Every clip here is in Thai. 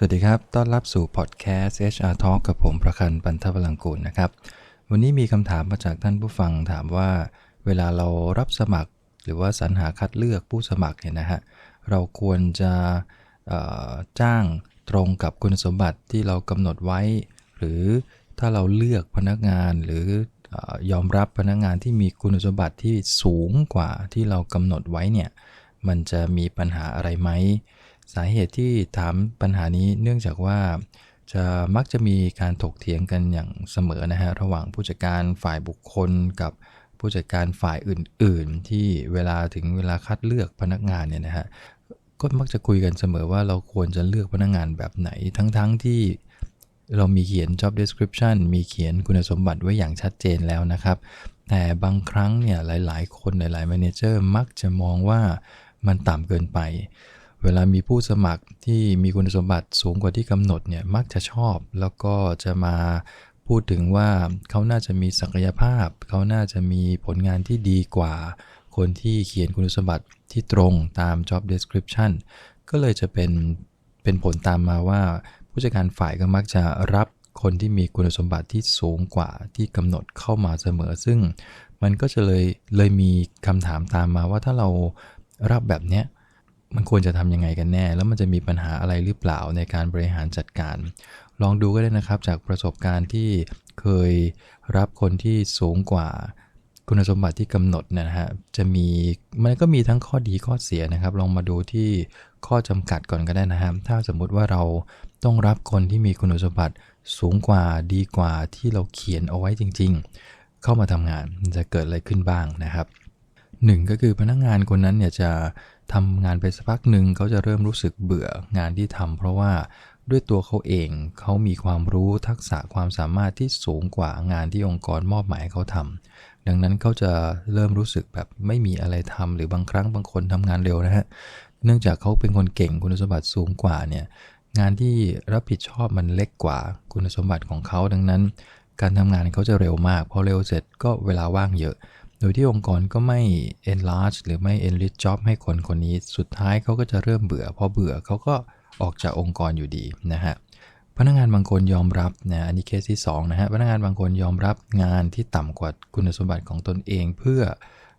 สวัสดีครับ ต้อนรับสู่พอดแคสต์ HR Talk กับผมประคันปันทพลังกูลนะครับ วันนี้มีคำถามมาจากท่านผู้ฟังถามว่า เวลาเรารับสมัคร หรือว่าสรรหาคัดเลือกผู้สมัครเนี่ยนะฮะ เราควรจะจ้างตรงกับคุณสมบัติที่เรากำหนดไว้ หรือถ้าเราเลือกพนักงานหรือยอมรับพนักงานที่มีคุณสมบัติที่สูงกว่าที่เรากำหนดไว้เนี่ย มันจะมีปัญหาอะไรไหม สาเหตุที่ถามปัญหานี้เนื่องจากว่าจะมักจะมีการถกเถียงกันอย่างเสมอนะฮะระหว่างผู้จัดการฝ่ายบุคคลกับผู้จัดการฝ่ายอื่น ๆ ที่เวลาถึงเวลาคัดเลือกพนักงานเนี่ยนะฮะก็มักจะคุยกันเสมอว่าเราควรจะเลือกพนักงานแบบไหนทั้งๆทที่เรามีเขียน job description มีเขียนคุณสมบัติไว้อย่างชัดเจนแล้วนะครับ แต่บางครั้งเนี่ยหลาย ๆ คนหลายๆ manager มักจะมองว่ามันต่ำเกินไป เวลามีผู้สมัครที่มีคุณสมบัติสูงกว่าที่กำหนดเนี่ยมักจะชอบ แล้วก็จะมาพูดถึงว่าเขาน่าจะมีศักยภาพ เขาน่าจะมีผลงานที่ดีกว่า คนที่เขียนคุณสมบัติที่ตรงตาม job description ก็เลยจะเป็นเป็นผลตามมาว่า ผู้จัดการฝ่ายก็มักจะรับคนที่มีคุณสมบัติที่สูงกว่าที่กำหนดเข้ามาเสมอ ซึ่งมันก็จะเลยเลยมีคำถามตามมาว่าถ้าเรารับแบบเนี้ย มันควรจะทำยังไงกันแน่ แล้วมันจะมีปัญหาอะไรหรือเปล่าในการบริหารจัดการ ลองดูก็ได้นะครับจากประสบการณ์ที่เคยรับคนที่สูงกว่าคุณสมบัติที่กำหนดนะฮะ จะมีมันก็มีทั้งข้อดีข้อเสียนะครับ ลองมาดูที่ข้อจำกัดก่อนก็ได้นะครับถ้าสมมุติว่าเราต้องรับคนที่มีคุณสมบัติสูงกว่าดีกว่าที่เราเขียนเอาไว้จริง ๆ เข้ามาทำงานจะเกิดอะไรขึ้นบ้างนะครับ หนึ่งก็คือพนักงงานคนนั้นเนี่ยจะทำงานไปสักพักหนึ่งเขาจะเริ่มรู้สึกเบื่องานที่ทำเพราะว่าด้วยตัวเขาเองเขามีความรู้ทักษะความสามารถที่สูงกว่างานที่องค์กรมอบหมายให้เขาทำดังนั้นเขาจะเริ่มรู้สึกแบบไม่มีอะไรทำหรือบางครั้งบางคนทำงานเร็วนะฮะเนื่องจากเขาเป็นคนเก่งคุณสมบัติสูงกว่าเนี่ยงานที่รับผิดชอบมันเล็กกว่าคุณสมบัติของเขาดังนั้น การทำงานเขาจะเร็วมากพอเร็วเสร็จก็เวลาว่างเยอะ โดยที่องค์กรก็ไม่ enlarge หรือไม่ enrich job ให้คนคนนี้ สุดท้ายเขาก็จะเริ่มเบื่อ พอเบื่อเขาก็ออกจากองค์กรอยู่ดีนะฮะ พนักงานบางคนยอมรับนะ อันนี้เคสที่2นะฮะ พนักงานบางคนยอมรับงานที่ต่ำกว่าคุณสมบัติของตนเอง เพื่อ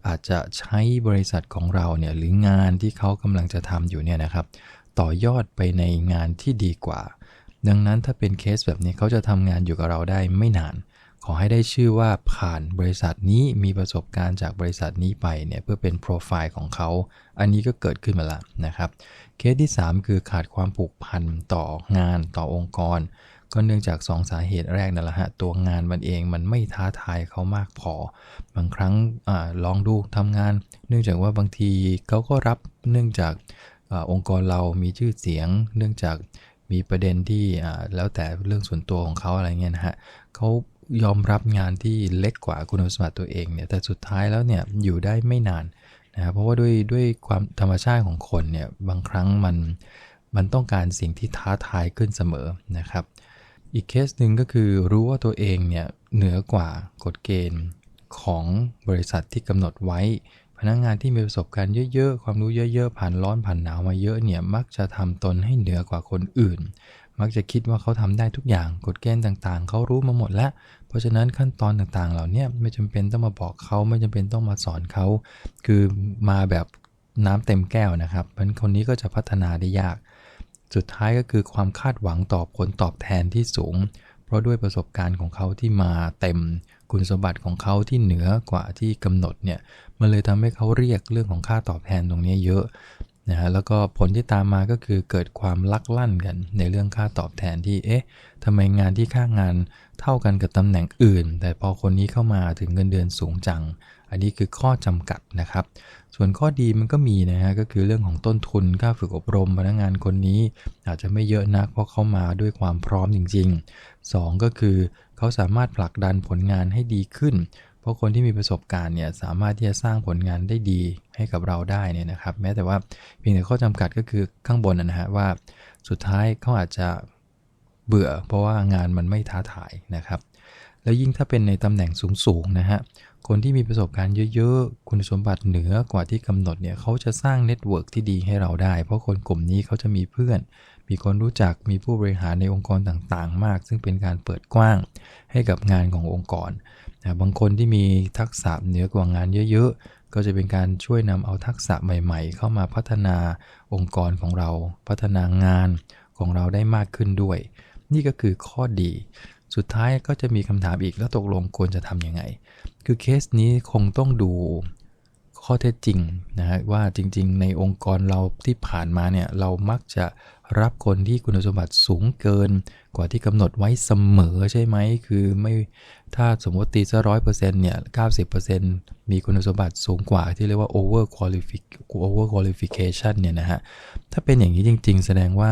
อาจจะใช้บริษัทของเราเนี่ยหรืองานที่เขากำลังจะทำอยู่เนี่ยนะครับ ต่อยอดไปในงานที่ดีกว่า ดังนั้นถ้าเป็นเคสแบบนี้เขาจะทำงานอยู่กับเราได้ไม่นาน อให้ได้ชื่อว่าผ่านบริษัทนี้มีประสบการณ์จากบริษัทนี้ไปเนี่ยเพื่อเป็นโปรไฟล์ของเขา อันนี้ก็เกิดขึ้นมาแล้วนะครับ เคสที่ 3 คือขาดความผูกพันต่องานต่อองค์กร ก็เนื่องจาก 2 สาเหตุแรกนั่นแหละฮะตัวงานมันเองมันไม่ท้าทายเขามากพอ บางครั้งอลองดูทำงาน เนื่องจากว่าบางทีเขาก็รับเนื่องจากอองค์กรเรามีชื่อเสียง เนื่องจากมีประเด็นที่แล้วแต่เรื่องส่วนตัวของเขาอะไรเงี้ยนะฮะเขา ยอมรับงานที่เล็กกว่าคุณสมบัติตัวเองเนี่ยแต่สุดท้ายแล้วเนี่ยอยู่ได้ไม่นานนะครับเพราะว่าด้วยด้วยความธรรมชาติของคนเนี่ยบางครั้งมันมันต้องการสิ่งที่ท้าทายขึ้นเสมอนะครับ อีกเคสหนึ่งก็คือรู้ว่าตัวเองเนี่ยเหนือกว่ากฎเกณฑ์ของบริษัทที่กำหนดไว้ พนักงงานที่มีประสบการณ์เยอะๆ ความรู้เยอะๆ ผ่านร้อนผ่านหนาวมาเยอะเนี่ยมักจะทำตนให้เหนือกว่าคนอื่น มักจะคิดว่าเขาทำได้ทุกอย่างกฎเกณฑ์ต่างๆ เขารู้มาหมดแล้ว เพราะฉะนั้นขั้นตอนต่างๆ เหล่านี้ไม่จำเป็นต้องมาบอกเขาไม่จำเป็นต้องมาสอนเขา คือมาแบบน้ำเต็มแก้วนะครับเพราะคนนี้ก็จะพัฒนาได้ยาก สุดท้ายก็คือความคาดหวังต่อผลตอบแทนที่สูง เพราะด้วยประสบการณ์ของเขาที่มาเต็ม คุณสมบัติของเขาที่เหนือกว่าที่กำหนดเนี่ย มันเลยทำให้เขาเรียกเรื่องของค่าตอบแทนตรงนี้เยอะ นะฮะแล้วก็ผลที่ตามมาก็คือเกิดความลักลั่นกันในเรื่องค่าตอบแทนที่เอ๊ะทำไมงานที่ค่างานเท่ากันกับตำแหน่งอื่น แต่พอคนนี้เข้ามาถึงเงินเดือนสูงจัง อันนี้คือข้อจำกัดนะครับ ส่วนข้อดีมันก็มีนะฮะก็คือเรื่องของต้นทุนค่าฝึกอบรมพนักงานคนนี้ อาจจะไม่เยอะนักเพราะเขามาด้วยความพร้อมจริง ๆ 2 ก็คือเขาสามารถผลักดันผลงานให้ดีขึ้นเพราะคนที่มีประสบการณ์เนี่ยสามารถที่จะสร้างผลงานได้ดีให้กับเราได้เนี่ยนะครับ แม้แต่ว่าเพียงแต่ข้อจำกัดก็คือข้างบนนะฮะว่าสุดท้ายเขาอาจจะเบื่อ เพราะว่างานมันไม่ท้าทายนะครับ แล้วยิ่งถ้าเป็นในตำแหน่งสูงๆนะฮะคนที่มีประสบการณ์เยอะๆ คุณสมบัติเหนือกว่าที่กำหนดเนี่ยเขาจะสร้างเน็ตเวิร์กที่ดีให้เราได้ เพราะคนกลุ่มนี้เขาจะมีเพื่อน มีคนรู้จัก มีผู้บริหารในองค์กรต่างๆ มาก ซึ่งเป็นการเปิดกว้างให้กับงานขององค์กร นะบางคนที่มีทักษะเหนือกว่างานเยอะๆ ก็จะเป็นการช่วยนำเอาทักษะใหม่ๆ เข้ามาพัฒนาองค์กรของเรา พัฒนางานของเราได้มากขึ้นด้วย นี่ก็คือข้อดี สุดท้ายก็จะมีคำถามอีกแล้วตกลงควรจะทำยังไง คือเคสนี้คงต้องดู ข้อเท็จจริงนะฮะว่าจริงๆ ในองค์กรเราที่ผ่านมาเนี่ยเรามักจะรับคนที่คุณสมบัติสูงเกิน กว่าที่กำหนดไว้เสมอใช่ไหม คือไม่ถ้าสมมติตีซะร้อยเปอร์เซ็นต์เนี่ยเก้าสิบเปอร์เซ็นต์มีคุณสมบัติสูงกว่าที่เรียกว่า over qualific over qualification เนี่ยนะฮะ ถ้าเป็นอย่างนี้จริงๆ แสดงว่า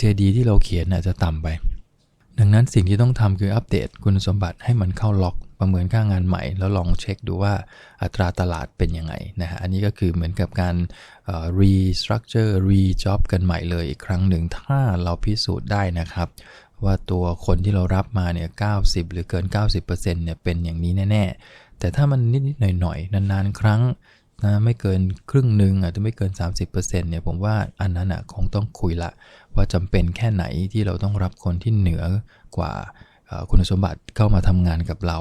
JD ที่เราเขียนน่ะจะต่ำไป ดังนั้นสิ่งที่ต้องทำคืออัปเดตคุณสมบัติให้มันเข้าล็อกประเมินค่างานใหม่ แล้วลองเช็คดูว่าอัตราตลาดเป็นยังไงนะฮะอันนี้ก็คือเหมือนกับการ restructure rejob กันใหม่เลยอีกครั้งหนึ่งถ้าเราพิสูจน์ได้นะครับ ว่าตัวคนที่เรารับมาเนี่ย90 หรือเกิน 90%เนี่ยเป็นอย่างนี้แน่ ๆ แต่ถ้ามันนิด ๆ หน่อย ๆ นาน ๆ ครั้งนะไม่เกินครึ่งหนึ่งอาจจะไม่เกิน 30%เนี่ยผมว่าอันนั้นอะคงต้องคุยละ ว่าจำเป็นแค่ไหนที่เราต้องรับคนที่เหนือกว่าคุณสมบัติเข้ามาทำงานกับเรา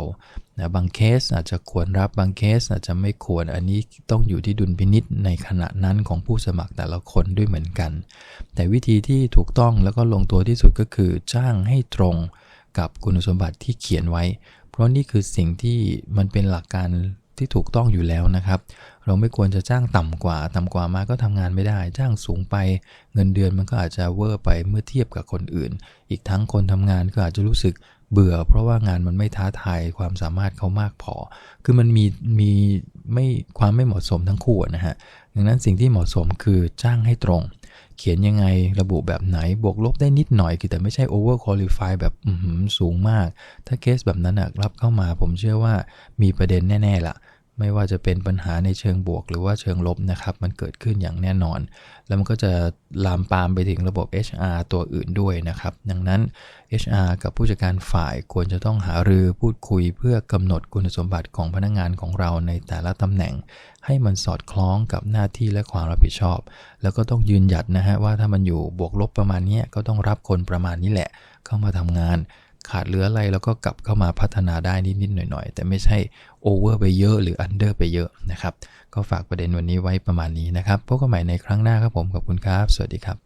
นะบางเคสอาจจะควรรับบางเคสอาจจะไม่ควรอันนี้ต้องอยู่ที่ดุลพินิษในขณะนั้นของผู้สมัครแต่ละคนด้วยเหมือนกัน แต่วิธีที่ถูกต้องแล้วก็ลงตัวที่สุดก็คือจ้างให้ตรงกับคุณสมบัติที่เขียนไว้ เพราะนี่คือสิ่งที่มันเป็นหลักการ ที่ถูกต้องอยู่แล้วนะครับ เราไม่ควรจะจ้างต่ำกว่า ต่ำกว่ามาก็ทำงานไม่ได้ จ้างสูงไปเงินเดือนมันก็อาจจะเวอร์ไปเมื่อเทียบกับคนอื่น อีกทั้งคนทำงานก็อาจจะรู้สึกเบื่อ เพราะว่างานมันไม่ท้าทายความสามารถเขามากพอ คือมันมีมีไม่ความไม่เหมาะสมทั้งคู่นะฮะ ดังนั้นสิ่งที่เหมาะสมคือจ้างให้ตรง เขียนยังไงระบุแบบไหนบวกลบได้นิดหน่อยคือแต่ไม่ใช่ over qualify แบบสูงมาก ถ้าเคสแบบนั้นรับเข้ามาผมเชื่อว่ามีประเด็นแน่ ๆล่ะ ไม่ว่าจะเป็นปัญหาในเชิงบวก หรือว่าเชิงลบนะครับ มันเกิดขึ้นอย่างแน่นอน แล้วมันก็จะลามปามไปถึงระบบ HR ตัวอื่นด้วยนะครับ ดังนั้น HR กับผู้จัดการฝ่ายควรจะต้องหารือพูดคุยเพื่อกำหนดคุณสมบัติของพนักงงานของเราในแต่ละตำแหน่ง ให้มันสอดคล้องกับหน้าที่และความรับผิดชอบ แล้วก็ต้องยืนหยัดนะฮะว่าถ้ามันอยู่บวกลบประมาณนี้ก็ต้องรับคนประมาณนี้แหละ เข้ามาทำงาน ขาดเหลืออะไรแล้วก็กลับเข้ามาพัฒนาได้นิดๆหน่อยๆ แต่ไม่ใช่โอเวอร์ไปเยอะหรืออันเดอร์ไปเยอะนะครับ ก็ฝากประเด็นวันนี้ไว้ประมาณนี้นะครับพบกันใหม่ในครั้งหน้าครับผมขอบคุณครับ สวัสดีครับ